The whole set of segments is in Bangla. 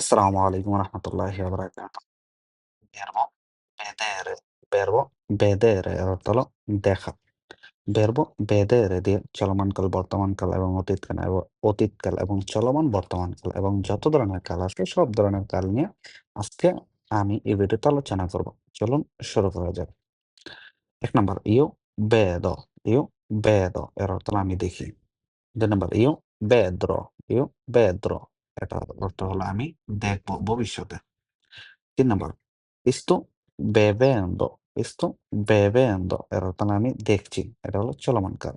Assalamu alaikum warahmatullahi wabarakatuh. Verbo vedere, verbo vedere এর অর্থ হলো দেখা। verbo vedere দিয়ে চলমানকাল, বর্তমানকাল এবং অতীতকাল এবং অতীতকাল এবং চলমান বর্তমানকাল এবং যত ধরনের কাল আছে সব ধরনের কাল নিয়ে আজকে আমি এই ভিডিওতে আলোচনা করব। চলুন শুরু করা যাক। ১ number io vedo, io vedo এর অর্থ হলো আমি দেখি। ২ number io vedrò, io vedrò এটার অর্থ হলো আমি দেখব ভবিষ্যতে। ৩ number sto bevendo, sto bevendo এর অর্থ আমি দেখছি। এটা হলো চলমান কাল।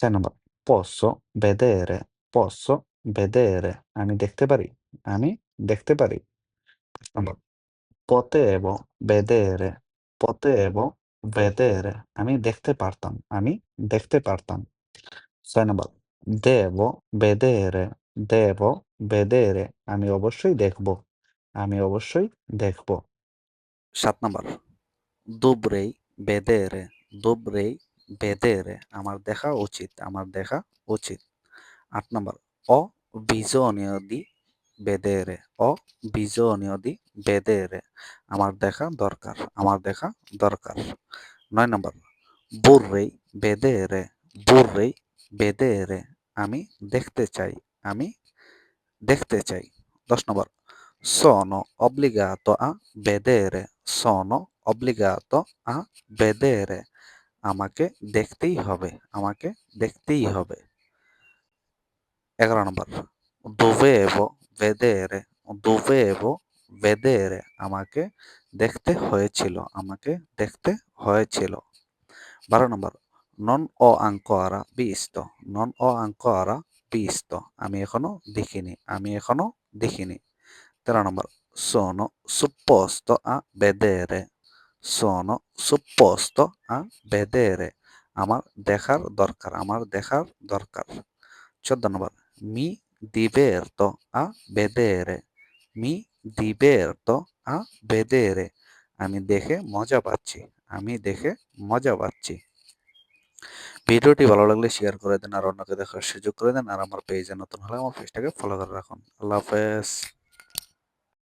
৪ number posso vedere, posso vedere আমি দেখতে পারি, আমি দেখতে পারি। ৫ number potevo vedere, potevo vedere আমি দেখতে পারতাম, আমি দেখতে পারতাম। ৬ নাম্বার devo vedere, devo বেদে রে আমি অবশ্যই দেখব। আমি অবশ্যই দেখব। সাত নাম্বার। দুবরে বেদের, দুবরে রে আমার দেখা উচিত, আমার দেখা উচিত। আট নাম্বার। অ বিজনীয়দি বেদের অ বেদে রে আমার দেখা দরকার, আমার দেখা দরকার। নয় নাম্বার। বুর্রে বেদের বেদে রে আমি দেখতে চাই, আমি দেখতে চাই। দশ নম্বর। সনো তো আ বেদেরে। সনো অব্লিগাত আ বেদেরে। আমাকে দেখতেই হবে, আমাকে দেখতেই হবে। এগারো নম্বর। দুবেব বেদেরে বেদে রে আমাকে দেখতে হয়েছিল, আমাকে দেখতে হয়েছিল। বারো নম্বর। নন ও আঙ্করা বিস্ত। নন ও আঙ্করা visto আমি এখনও দেখিনি, আমি এখনও দেখিনি। ১৩ নম্বর sono supposto a vedere, sono supposto a vedere আমার দেখার দরকার, আমার দেখার দরকার। ১৪ নম্বর mi diverto a vedere, mi diverto a vedere আমি দেখে মজা পাচ্ছি, আমি দেখে মজা পাচ্ছি। ভিডিওটি ভালো লাগলে শেয়ার করে দেন আর অন্যকে দেখার সুযোগ করে দেন আর আমার পেজে নতুন হলে আমার পেজটাকে ফলো করে রাখুন। আল্লাহ হাফেজ।